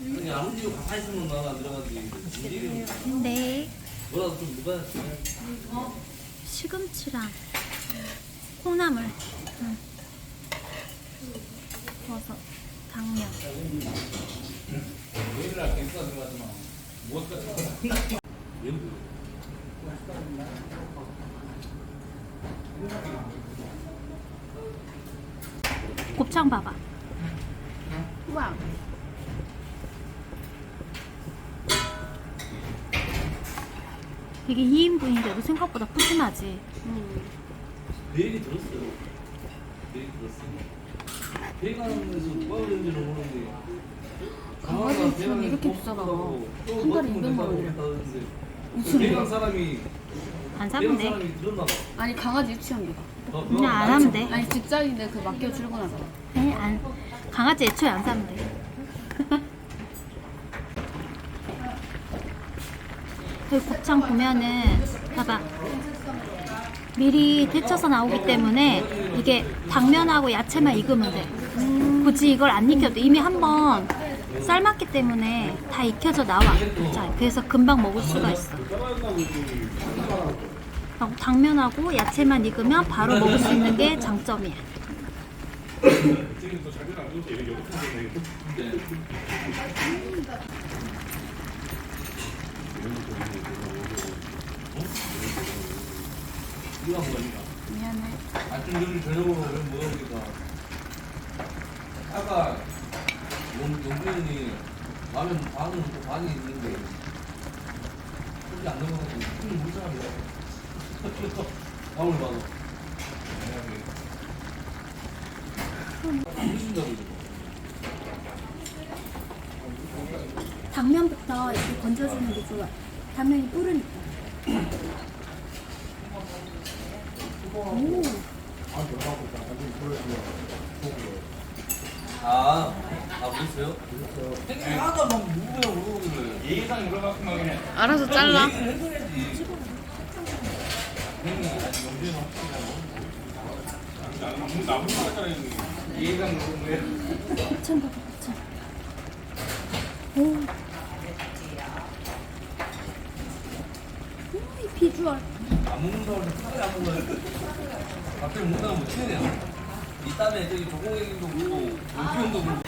그냥 아무 데도 가만히 있으면 나가 들어가지. 움직이는 네. 뭐라도 좀 누가 시금치랑 콩나물. 응. 버섯, 당면. 곱창 봐봐. 우와. 이게 2인분인데도 생각보다 푸짐하지. 내 얘기 들었어요. 내 얘기 들었어요. 배가는데서 누가 그런지는 모르는데 강아지 지금 이렇게 비싸다. 한 달에 200만 원이래. 무슨 배간 사람이 안 사면 돼. 아니 강아지 유치원비가. 더- 그냥 더안 하면 돼. 아니 직장인데 그 맡겨 출근하잖아. 네, 안. 강아지 애초에 안 사면 돼. 그 곱창 보면은 봐봐 미리 데쳐서 나오기 때문에 이게 당면하고 야채만 익으면 돼. 굳이 이걸 안 익혀도 이미 한번 삶았기 때문에 다 익혀져 나와. 자, 그래서 금방 먹을 수가 있어. 하고 당면하고 야채만 익으면 바로 먹을 수 있는 게 장점이야. 미안해. 아침 점심 저녁으로 왜 먹으니까 아까 용준이 라면 반은 또 반이 있는데 그렇게 안 넘어가고 힘을 못 사람이야 아무리 봐도 안 드신다고 이거 당면부터 이렇게 건져주는 게 좋아. 당면이 뿌르니까. 오, 아? 되게 하나도 막 누구야 물어보길래 예의상 물어봤구나 그냥 알아서 잘라. 해줘야지 나무 나무 같잖아 예의상 곱창 봐봐, 곱창. 오. 오, 이 비주얼. 안 먹는다고 해서 차라리 안 먹어요. 갑자기 먹다가 못 치네요. 이땀에 저기 조공행도 그러고 원기형도 그러고.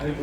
아이고.